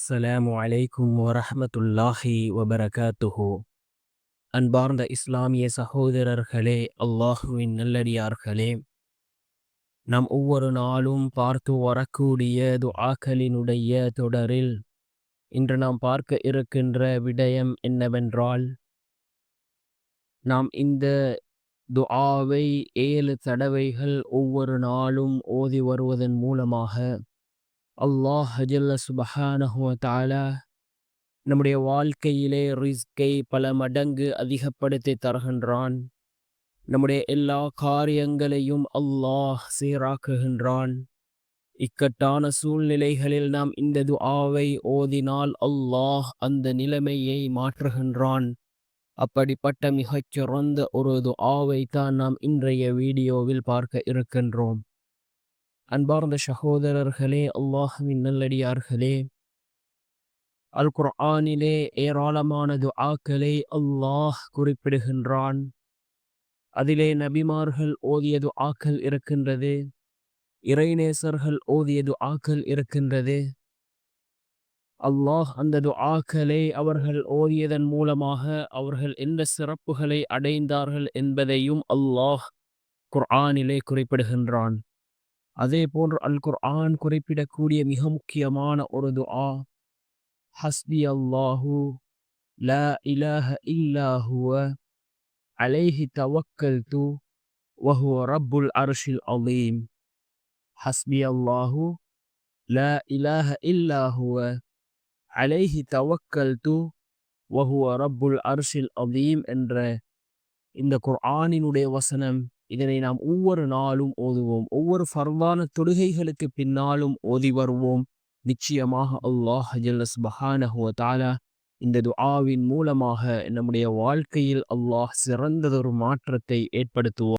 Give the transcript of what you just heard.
அஸ்ஸலாமு அலைக்கும் வரஹ்மத்துல்லாஹி வபரகாத்துஹு. அன்பார்ந்த இஸ்லாமிய சகோதரர்களே அல்லாஹுவின் நல்லடியார்களே நாம் ஒவ்வொரு நாளும் பார்த்து வரக்கூடிய துஆக்களினுடைய தொடரில் இன்று நாம் பார்க்க இருக்கின்ற விடயம் என்னவென்றால் நாம் இந்த துஆவை ஏழு தடவைகள் ஒவ்வொரு நாளும் ஓதி வருவதன் மூலமாக அல்லாஹ் ஹஜல்ல சுபஹானஹுவ தாலா நம்முடைய வாழ்க்கையிலே ரிஸ்கை பல மடங்கு அதிகப்படுத்தி தருகின்றான். நம்முடைய எல்லா காரியங்களையும் அல்லாஹ் சீராக்குகின்றான். இக்கட்டான சூழ்நிலைகளில் நாம் இந்த துஆவை ஓதினால் அல்லாஹ் அந்த நிலைமையை மாற்றுகின்றான். அப்படிப்பட்ட மிகச் சிறந்த ஒரு துஆவை தான் நாம் இன்றைய வீடியோவில் பார்க்க இருக்கின்றோம். அன்பார்ந்த சகோதரர்களே அல்லாஹுவின் நல்லடியார்களே. அல் குர்ஆனிலே ஏராளமானது ஆக்களை அல்லாஹ் குறிப்பிடுகின்றான். அதிலே நபிமார்கள் ஓதியது ஆக்கள் இருக்கின்றது. இறைநேசர்கள் ஓதியது ஆக்கல் இருக்கின்றது. அல்லாஹ் அந்த துஆக்களை அவர்கள் ஓதியதன் மூலமாக அவர்கள் என்ன சிறப்புகளை அடைந்தார்கள் என்பதையும் அல்லாஹ் குர்ஆனிலே குறிப்பிடுகின்றான். அதே போன்று அல் குர்ஆன் குறிப்பிடக்கூடிய மிக முக்கியமான ஒரு துஆ ஹஸ்பி அல்லாஹு ல இலஹ இல்லாஹுவ அலைஹி தவக்கல் து வஹுவ ரப்புல் அர்ஷில் அலீம். ஹஸ்பி அல்லாஹு ல இலஹ இல்லாஹுவ அலைஹி தவக்கல் து வஹுவ ரப்புல் அர்ஷில் அலீம் என்ற இந்த குர்ஆனினுடைய வசனம் இதனை நாம் ஒவ்வொரு நாளும் ஓதுவோம். ஒவ்வொரு ஃபர்வான தொழுகைகளுக்கு பின்னாலும் ஓதி வருவோம். நிச்சயமாக அல்லாஹ் ஜல்லஸ் பஹானஹுவ தாலா இந்த துஆவின் மூலமாக நம்முடைய வாழ்க்கையில் அல்லாஹ் சிறந்ததொரு மாற்றத்தை ஏற்படுத்துவோம்